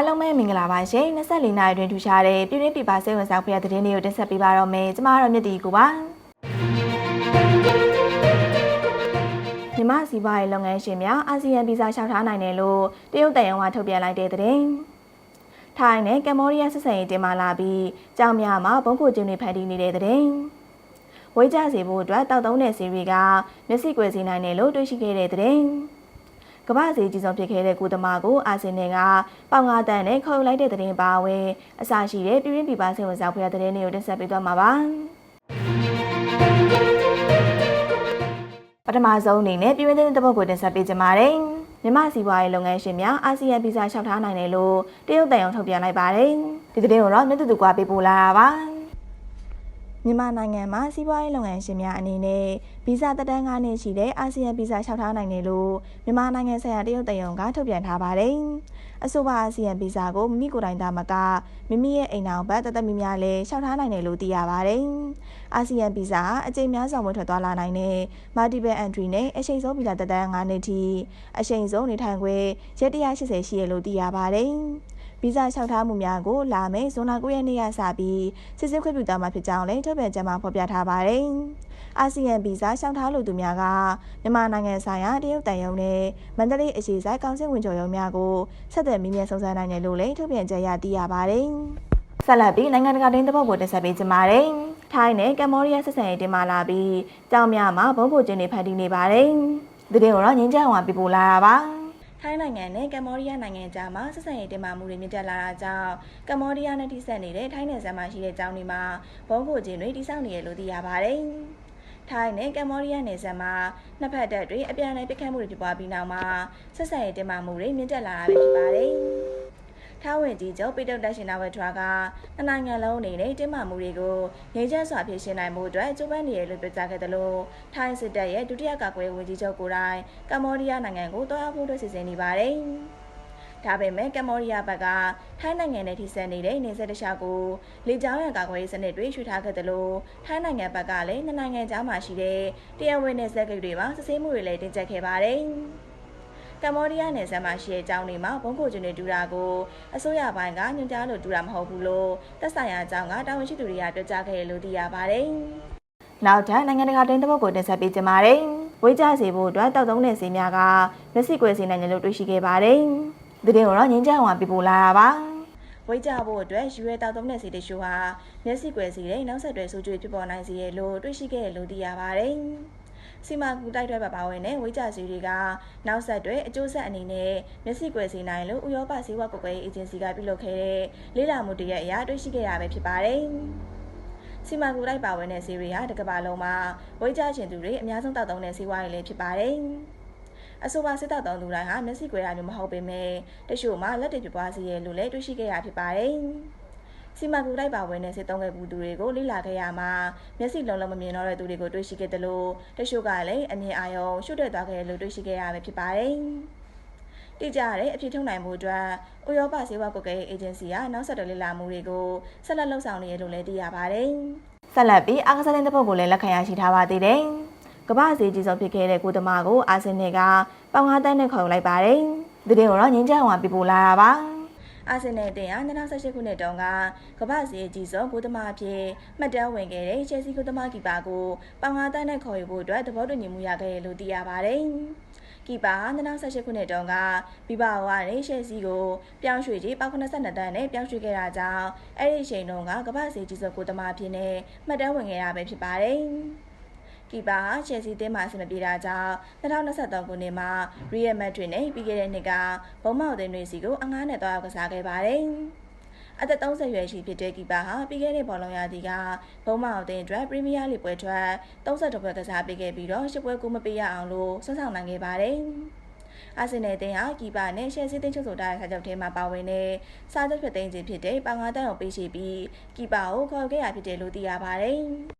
အားလုံးပဲမင်္ဂလာပါရှင်24နိုင်တွင်ထူရှားတဲ့ပြည်တွင်းပြည်ပစိတ်ဝင်စားဖွယ်တဲ့သတင်းတွေကိုတင်ဆက်ပေးပါတော့မယ်ကျမတို့မြတ်တီကိုပါမြမစီးပွားရေးလုပ်ငန်းရှင်များအာဆီယံဗီဇာလျှောက်ထားနိုင်တယ်လို့တရုတ်တန်ယုံကထုတ်ပြန်လိုက်တဲ့သတင်းထိုင်းနဲ့ကမ္ဘောဒီးယားဆက်ဆံရေးတင်မာလာပြီးကြောင်များမှာဘုံခိုကျင်းတွေဖန်တီးနေတဲ့သတင်းဝေးကြစေဖို့အတွက်တောက်သုံးတဲ့စီရီကမျက်စိကွယ်စေနိုင်တယ်လို့တွေ့ရှိခဲ့တဲ့သတင်း ကမ္ဘာစီကြီးဆုံးဖြစ်ခဲ့တဲ့ကုသမာကိုအာဆင်နယ်ကပေါင်ငါတန်နဲ့ခေါ်ယူလိုက်တဲ့သတင်းပါဝင်အစရှိတဲ့ပြည်ရင်းပြည်ပစိတ်ဝင်စားဖွယ်တဲ့သတင်းတွေကိုတင်ဆက်ပေးသွားမှာပါပထမဆုံးအနေနဲ့ပြည်ရင်းသတင်းတစ်ပုဒ်ကိုတင်ဆက်ပေးကြပါမယ်မြန်မာစီးပွားရေးလုပ်ငန်းရှင်များအာဆီယံဗီဇာလျှောက်ထားနိုင်တယ်လို့တရုတ်တန်ယုံထုတ်ပြန်လိုက်ပါတယ်ဒီသတင်းကိုတော့မြတ်တူတူကပေးပို့လာတာပါ မြန်မာနိုင်ငံမှာစီးပွားရေးလုပ်ငန်းရှင်များအနေနဲ့ဗီဇာတက်တန်းကားနဲ့ရှိတဲ့အာဆီယံဗီဇာလျှောက်ထားနိုင်တယ်လို့မြန်မာနိုင်ငံဆိုင်ရာတရုတ်တရုံကထုတ်ပြန်ထားပါတယ်။အဆိုပါအာဆီယံဗီဇာကိုမိမိကိုယ်တိုင်သားမကမိမိရဲ့အိမ်အောင်ဘက်တသက်မိများလည်းလျှောက်ထားနိုင်တယ်လို့သိရပါတယ်။အာဆီယံဗီဇာအကြိမ်များစွာဝင်ထွက်သွားလာနိုင်တဲ့ multiple entry နဲ့အချိန်ဆုံးဗီဇာတက်တန်း9နှစ်ထိအချိန်ဆုံးနေထိုင်ခွင့်ရက်180ရှိရလို့သိရပါတယ်။ ဗီဇာလျှောက်ထားမှုများကိုလာမယ့်ဇွန်လ9ရက်နေ့ကစပြီးစစ်စစ်ခွင့်ပြုသွားမှာဖြစ်ကြောင်းလည်းထုတ်ပြန်ကြေညာဖော်ပြထားပါတယ်။အာဆီယံဗီဇာလျှောက်ထားလိုသူများကမြန်မာနိုင်ငံဆိုင်ရာတရုတ်တန်ယုံနဲ့မန္တလေးအခြေစိုက်ကောင်စစ်ဝင်ချုပ်ရုံးများကိုဆက်သွယ်မိမြစုံစမ်းနိုင်တယ်လို့လည်းထုတ်ပြန်ကြေညာသိရပါတယ်။ဆက်လက်ပြီးနိုင်ငံတကာတင်းသဘောကိုတင်ဆက်ပေးကြပါမယ်။ထိုင်းနဲ့ကမ္ဘောဒီးယားဆက်ဆံရေးတင်မာလာပြီးကြောင်များမှာဘုံဖို့ကျင်းနေဖန်တီးနေပါတယ်။ဒီတင်ကိုတော့ငင်းကြအောင်ပြပို့လာတာပါ။ ထိုင်းနိုင်ငံနဲ့ကမ္ဘောဒီးယားနိုင်ငံကြားမှာဆက်ဆံရေးတင်မာမှုတွေမြင့်တက်လာတာကြောင့်ကမ္ဘောဒီးယားနဲ့ထိစပ်နေတဲ့ထိုင်းနယ်စပ်မှာရှိတဲ့ကျောင်းတွေမှာဘုံခိုခြင်းတွေတိစောက်နေရလို့သိရပါတယ်။ထိုင်းနဲ့ကမ္ဘောဒီးယားနယ်စပ်မှာနှစ်ဖက်တပ်တွေအပြန်အလှန်ပစ်ခတ်မှုတွေဖြစ်ပွားပြီးနောက်မှာဆက်ဆံရေးတင်မာမှုတွေမြင့်တက်လာတာပဲဖြစ်ပါတယ်။ ထားဝင်ကြီးချုပ်ပိတုတ်တက်ရှင်နာဝက်ထွားကနှစ်နိုင်ငံလုံးအနေနဲ့တင်းမာမှုတွေကိုငြိမ်းချမ်းစွာဖြေရှင်းနိုင်မှုအတွက်ကြိုးပမ်းနေရလို့ပြောကြားခဲ့တယ်လို့ထိုင်းစစ်တပ်ရဲ့ဒုတိယကာကွယ်ရေးဝန်ကြီးချုပ်ကိုယ်တိုင်ကမ္ဘောဒီးယားနိုင်ငံကိုတွားရောက်ဖို့အတွက်စီစဉ်နေပါတယ်။ဒါပေမဲ့ကမ္ဘောဒီးယားဘက်ကထိုင်းနိုင်ငံနဲ့ထိစပ်နေတဲ့နေဆက်တခြားကိုလေကြောင်းရန်ကာကွယ်ရေးစနစ်တွေရွှေ့ထားခဲ့တယ်လို့ထိုင်းနိုင်ငံဘက်ကလည်းနှစ်နိုင်ငံကြားမှာရှိတဲ့တရားဝင်နယ်စပ်ဂိတ်တွေမှာစစ်ဆေးမှုတွေလည်းတင်ကျပ်ခဲ့ပါတယ်။ ကမ္ဘောဒီးယားနယ်စပ်မှာရှိတဲ့ကျောင်းတွေမှာဘုံခိုကျွန်းတွေတူတာကိုအစိုးရပိုင်းကညွှန်ကြားလို့တူတာမဟုတ်ဘူးလို့သက်ဆိုင်ရာကျောင်းကတာဝန်ရှိသူတွေကပြောကြားခဲ့တယ်လို့သိရပါတယ်။နောက်ထပ်နိုင်ငံတကာတင်းသဘောကိုတင်ဆက်ပေးကြပါမယ်။ဝေးကြစေဖို့အတွက်တောက်သုံးတဲ့စီများကမျက်စိကွယ်စေနိုင်တယ်လို့တွေ့ရှိခဲ့ပါတယ်။ဒီတင်ကိုတော့ငင်းကြအောင်ပြပို့လာတာပါ။ဝေးကြဖို့အတွက်ယူရဲတောက်သုံးတဲ့စီတချို့ဟာမျက်စိကွယ်စေတဲ့နောက်ဆက်တွဲဆိုးကျိုးဖြစ်ပေါ်နိုင်စေရလို့တွေ့ရှိခဲ့တယ်လို့သိရပါတယ်။ စီမာကူတိုက်တွဲပါပါဝင်တဲ့ဝိကြစီတွေကနောက်ဆက်တွဲအကျိုးဆက်အနေနဲ့မျက်စိကွယ်စေနိုင်လို့ဥရောပဆေးဝါးကွယ်ကွယ်ရေးအေဂျင်စီကပြုလုပ်ခဲ့တဲ့လေ့လာမှုတရက်အရတွေ့ရှိခဲ့ရပဲဖြစ်ပါတယ်။စီမာကူတိုက်ပါဝင်တဲ့ဆေးတွေဟာတစ်ကမ္ဘာလုံးမှာဝိကြရှင်သူတွေအများဆုံးတောက်သုံးတဲ့ဆေးဝါးတွေလည်းဖြစ်ပါတယ်။အဆိုပါစစ်တောက်သုံးသူတိုင်းဟာမျက်စိကွယ်တာမျိုးမဟုတ်ပေမဲ့တချို့မှာလက်တွေပြပွားစေရလို့လည်းတွေ့ရှိခဲ့ရဖြစ်ပါတယ်။ စီမာကူလိုက်ပါဝင်တဲ့စစ်သုံးခဲ့ဘူးသူတွေကိုလိလာခဲ့ရမှာမျက်စိလုံးလုံးမမြင်တော့တဲ့သူတွေကိုတွေ့ရှိခဲ့တယ်လို့တချို့ကလည်းအမြင်အာရုံရှုတက်သွားခဲ့လို့တွေ့ရှိခဲ့ရမှာဖြစ်ပါတယ်။တိကျတဲ့အဖြစ်ထုံနိုင်မှုအတွက်ဥရောပဆေးဝါးကွက်ကရေးအေဂျင်စီကနောက်ဆက်တွဲလေ့လာမှုတွေကိုဆက်လက်လှုပ်ဆောင်နေရလို့လည်းသိရပါတယ်။ဆက်လက်ပြီးအားကစားတဲ့ပုတ်ကိုလည်းလက်ခံရရှိထားပါသေးတယ်။ကမ္ဘာ့ဈေးကြီးဆုံးဖြစ်ခဲ့တဲ့ကိုသမားကိုအာဆင်နယ်ကပေါင်၅တန်းနဲ့ခေါ်ယူလိုက်ပါတယ်။ဒီတင်ကိုတော့ငင်းကြအောင်ပြပို့လာတာပါ။ အာဆင်နယ်တင်ဟာ2018ခုနှစ်တုန်းကကမ္ဘာ့စီအကြီးဆုံးဂိုးသမားအဖြစ်မှတ်တမ်းဝင်ခဲ့တဲ့ချယ်ဆီဂိုးသမားကီပါကိုပေါင်၅တန်းနဲ့ခေါ်ယူဖို့အတွက်သဘောတူညီမှုရခဲ့တယ်လို့သိရပါတယ်။ကီပါ2018ခုနှစ်တုန်းကဘီဘာဝါနဲ့ရှယ်ဆီကိုပြောင်းရွှေ့ကြီးပေါင်82တန်းနဲ့ပြောင်းရွှေ့ခဲ့တာကြောင့်အဲ့ဒီအချိန်တုန်းကကမ္ဘာ့စီကြီးဆုံးဂိုးသမားအဖြစ်နဲ့မှတ်တမ်းဝင်ခဲ့ရပဲဖြစ်ပါတယ်။ ကီပါဟာချယ်ဆီတင်းမှာအဆင်မပြေတာကြောင့်2023ခုနှစ်မှာရီယယ်မက်ဒရစ်နဲ့ပြီးခဲ့တဲ့နှစ်ကဘုံမောက်တင်တွေစီကိုအငားနဲ့တွားရောက်ကစားခဲ့ပါတယ်။အသက်30ရွယ်ရှိဖြစ်တဲ့ကီပါဟာပြီးခဲ့တဲ့ဘောလုံးရာသီကဘုံမောက်တင်အတွက်ပရီးမီးယားလိပွဲထွက်32ပွဲကစားပေးခဲ့ပြီးတော့10ပွဲကိုမပေးရအောင်လို့ဆွမ်းဆောင်နိုင်ခဲ့ပါတယ်။အာဆင်နယ်တင်ဟာကီပါနဲ့ရှယ်ဆီတင်ချုပ်ဆိုတာစာချုပ်ထဲမှာပါဝင်တဲ့စာချုပ်ဖြစ်သိမ်းခြင်းဖြစ်တဲ့ပေါင်ငါးတန်းကိုပေးရှိပြီးကီပါကိုခေါ်ခဲ့ရဖြစ်တယ်လို့သိရပါတယ်။